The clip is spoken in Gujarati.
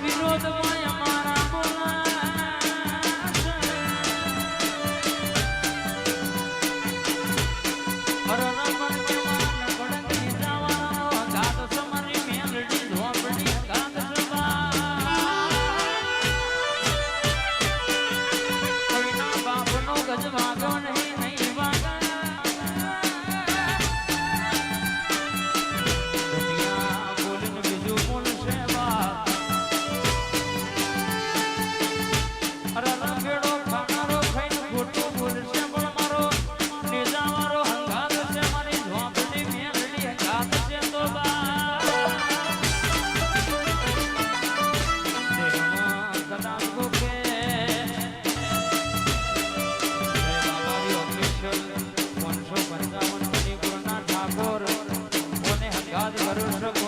We Bobby Rotomar. કરુણ